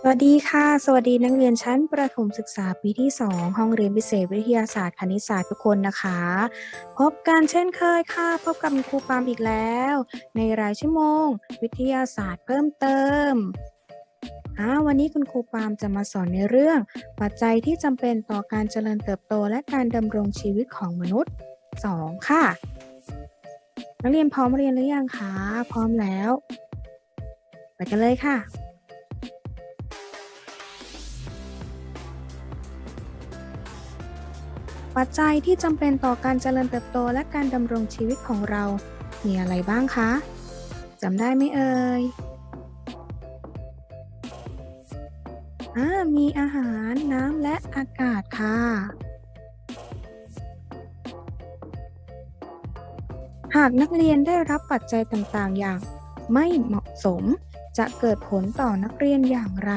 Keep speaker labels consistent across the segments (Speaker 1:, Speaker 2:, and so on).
Speaker 1: สวัสดีค่ะ สวัสดีนักเรียนชั้นประถมศึกษาปีที่ 2 ห้องเรียนพิเศษวิทยาศาสตร์คณิตศาสตร์ทุกคนนะคะ พบกันเช่นเคยค่ะ พบกับครูปามอีกแล้ว ในรายชั่วโมง วิทยาศาสตร์เพิ่มเติมวันนี้คุณครูปามจะมาสอนในเรื่อง ปัจจัยที่จำเป็นต่อการเจริญเติบโตและการดำรงชีวิตของมนุษย์ 2 ค่ะ นักเรียนพร้อมเรียนหรือยังคะ พร้อมแล้ว ไปกันเลยค่ะ ปัจจัยที่จำเป็นต่อการเจริญเติบโตและการดำรงชีวิตของเรา มีอะไรบ้างคะจำได้ไหมเอ่ยอ่ามีอาหารน้ำและอากาศค่ะ หากนักเรียนได้รับปัจจัยต่างๆ อย่างไม่เหมาะสมจะเกิดผลต่อนักเรียนอย่างไร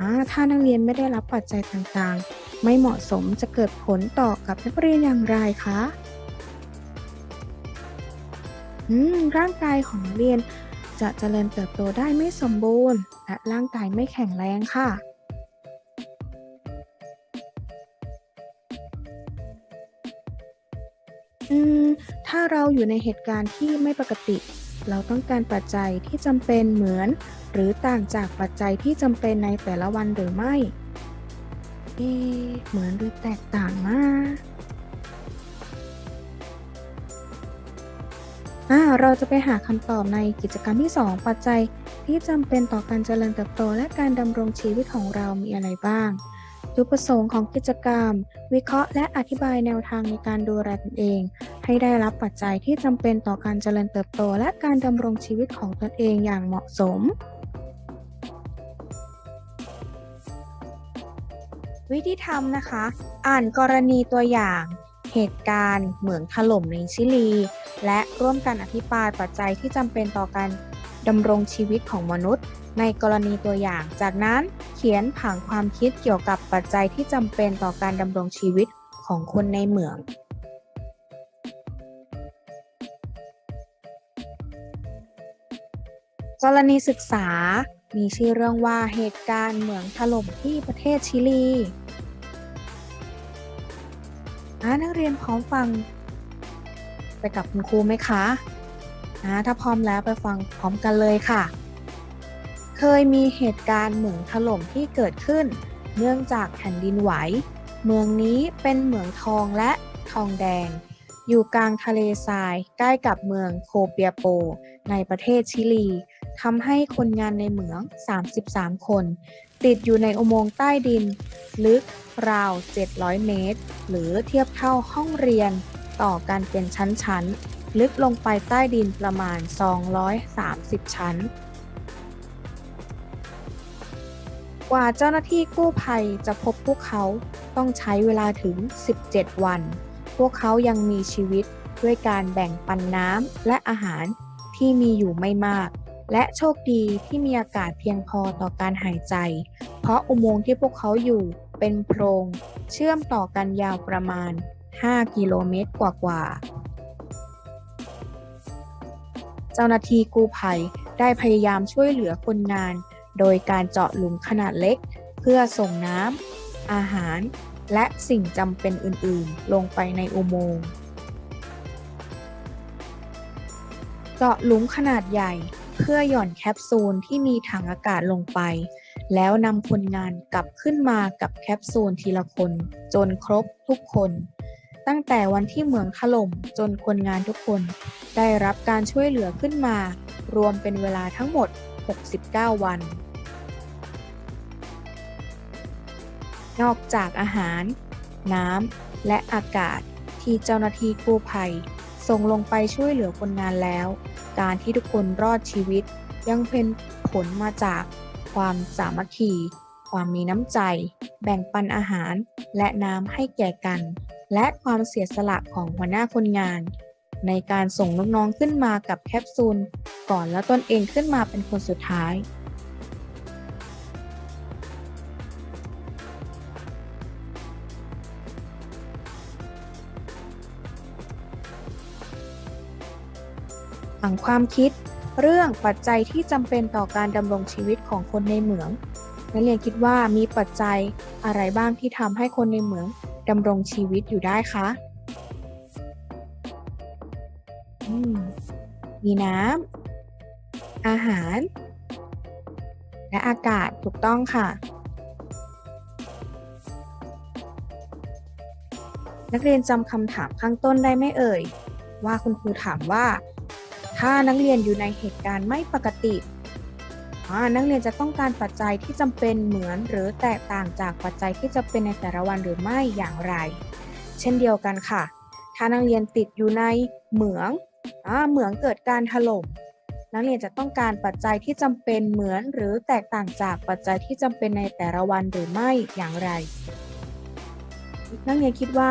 Speaker 1: อ่าถ้านักเรียนไม่ได้รับปัจจัยต่างๆ ไม่เหมาะสมจะเกิดผลต่อกับนักเรียนอย่างไรคะอืมร่างกายของเรียนจะเจริญเติบโตได้ไม่สมบูรณ์ และร่างกายไม่แข็งแรงค่ะ อืม ถ้าเราอยู่ในเหตุการณ์ที่ไม่ปกติ เราต้องการปัจจัยที่จำเป็นเหมือน หรือต่างจากปัจจัยที่จำเป็นในแต่ละวันหรือไม่ เอเหมือนหรือแตกต่างมากอ่าเราจะไปหาคำตอบในกิจกรรมที่ 2 ปัจจัยที่จำเป็นต่อการเจริญเติบโต และการดำรงชีวิตของเรามีอะไรบ้างจุดประสงค์ของกิจกรรม วิเคราะห์และอธิบายแนวทางในการดูแลตนเอง ให้ได้รับปัจจัยที่จำเป็นต่อการเจริญเติบโต และการดำรงชีวิตของตนเองอย่างเหมาะสม วิธีทำนะคะ อ่านกรณีตัวอย่าง เหตุการณ์เหมืองถล่มในชิลี และร่วมกันอธิบายปัจจัยที่จำเป็นต่อการดำรงชีวิตของมนุษย์ ในกรณีตัวอย่าง จากนั้นเขียนผังความคิดเกี่ยวกับปัจจัยที่จำเป็นต่อการดำรงชีวิตของคนในเหมืองกรณีศึกษา มีชื่อเรื่องว่าเหตุการณ์เหมืองถล่มที่ประเทศชิลี นักเรียนพร้อมฟัง ไปกับคุณครูไหมคะอ่าถ้าพร้อมแล้วไปฟังพร้อมกันเลยค่ะ เคยมีเหตุการณ์เหมืองถล่มที่เกิดขึ้น เนื่องจากแผ่นดินไหว เมืองนี้เป็นเหมืองทองและทองแดง อยู่กลางทะเลทรายใกล้กับเมืองโคเปียโป ในประเทศชิลีทำให้คนงานในเหมือง 33 คน ติดอยู่ในอุโมงค์ใต้ดิน ลึกราว 700 เมตร หรือเทียบเท่าห้องเรียน ต่อกันเป็นชั้นๆ ลึกลงไปใต้ดินประมาณ 230 ชั้น กว่าเจ้าหน้าที่กู้ภัยจะพบพวกเขาต้องใช้เวลาถึง 17 วัน พวกเขายังมีชีวิตด้วยการแบ่งปันน้ำและอาหารที่มีอยู่ไม่มาก และโชคดีที่มีอากาศเพียงพอต่อการหายใจ เพราะอุโมงค์ที่พวกเขาอยู่เป็นโพรงเชื่อมต่อกันยาวประมาณ 5 กิโลเมตรกว่าๆ เจ้าหน้าที่กู้ภัยได้พยายามช่วยเหลือคนงาน โดยการเจาะหลุมขนาดเล็ก เพื่อส่งน้ำ อาหาร และสิ่งจำเป็นอื่นๆ ลงไปในอุโมงค์ เจาะหลุมขนาดใหญ่ เพื่อหย่อนแคปซูลที่มีถังอากาศลงไป แล้วนำคนงานกลับขึ้นมากับแคปซูลทีละคน จนครบทุกคน ตั้งแต่วันที่เหมืองถล่มจนคนงานทุกคน ได้รับการช่วยเหลือขึ้นมา รวมเป็นเวลาทั้งหมด 69 วัน นอกจากอาหาร น้ำและอากาศที่เจ้าหน้าที่กู้ภัยส่งลงไปช่วยเหลือคนงานแล้ว การที่ทุกคนรอดชีวิต ยังเป็นผลมาจากความสามัคคี ความมีน้ำใจ แบ่งปันอาหารและน้ำให้แก่กัน และความเสียสละของหัวหน้าคนงาน ในการส่งน้องๆขึ้นมากับแคปซูล ก่อนแล้วตนเองขึ้นมาเป็นคนสุดท้าย ผังความคิด เรื่องปัจจัยที่จำเป็นต่อการดำรงชีวิตของคนในเหมือง นักเรียนคิดว่ามีปัจจัยอะไรบ้างที่ทำให้คนในเหมืองดำรงชีวิตอยู่ได้คะมมีน้ำ อาหาร และอากาศถูกต้องค่ะ นักเรียนจำคำถามข้างต้นได้ไหมเอ่ย ว่าคุณครูถามว่า ถ้านักเรียนอยู่ในเหตุการณ์ไม่ปกติอ่านักเรียนจะต้องการปัจจัยที่จำเป็นเหมือนหรือแตกต่างจากปัจจัยที่จะเป็นในแต่ละวันหรือไม่อย่างไร เช่นเดียวกันค่ะ ถ้านักเรียนติดอยู่ในเหมืองอเหมืองเกิดการถล่มนักเรียนจะต้องการปัจจัยที่จำเป็นเหมือนหรือแตกต่างจากปัจจัยที่จำเป็นในแต่ละวันหรือไม่อย่างไร นักเรียนคิดว่า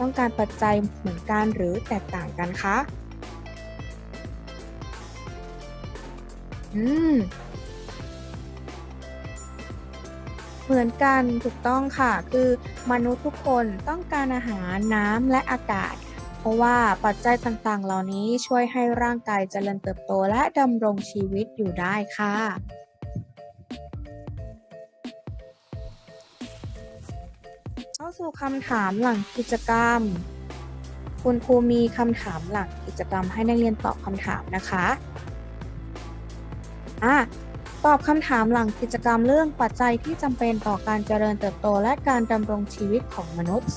Speaker 1: ต้องการปัจจัยเหมือนกันหรือแตกต่างกันคะ อืม เหมือนกันถูกต้องค่ะ คือมนุษย์ทุกคนต้องการอาหารน้ำและอากาศ เพราะว่าปัจจัยต่างๆ เหล่านี้ช่วยให้ร่างกายเจริญเติบโตและดำรงชีวิตอยู่ได้ค่ะ เข้าสู่คำถามหลังกิจกรรม คุณครูมีคำถามหลังกิจกรรมให้นักเรียนตอบคำถามนะคะอะ ตอบคำถามหลังกิจกรรมเรื่องปัจจัยที่จำเป็นต่อการเจริญเติบโตและการดำรงชีวิตของมนุษย์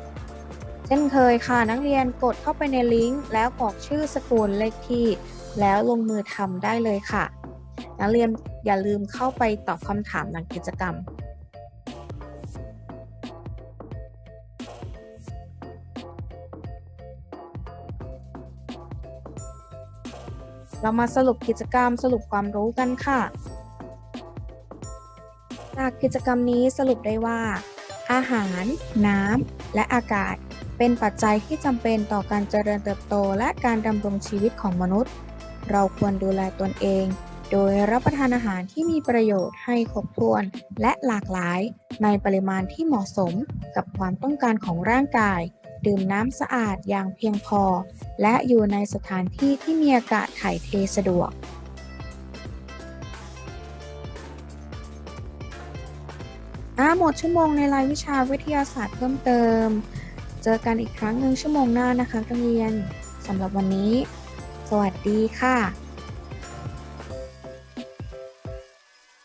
Speaker 1: 2 เช่นเคยค่ะนักเรียนกดเข้าไปในลิงก์แล้วกรอกชื่อสกุลเลขที่ แล้วลงมือทำได้เลยค่ะ นักเรียนอย่าลืมเข้าไปตอบคำถามหลังกิจกรรม เรามาสรุปกิจกรรมสรุปความรู้กันค่ะ จากกิจกรรมนี้สรุปได้ว่า อาหาร น้ำ และอากาศ เป็นปัจจัยที่จำเป็นต่อการเจริญเติบโตและการดำรงชีวิตของมนุษย์ เราควรดูแลตนเอง โดยรับประทานอาหารที่มีประโยชน์ให้ครบถ้วนและหลากหลาย ในปริมาณที่เหมาะสมกับความต้องการของร่างกาย ดื่มน้ำสะอาดอย่างเพียงพอ และอยู่ในสถานที่ที่มีอากาศถ่ายเทสะดวกอาหมดชั่วโมงในรายวิชาวิทยาศาสตร์เพิ่มเติม เจอกันอีกครั้งหนึ่งชั่วโมงหน้านะคะนักเรียนสำหรับวันนี้ สวัสดีค่ะ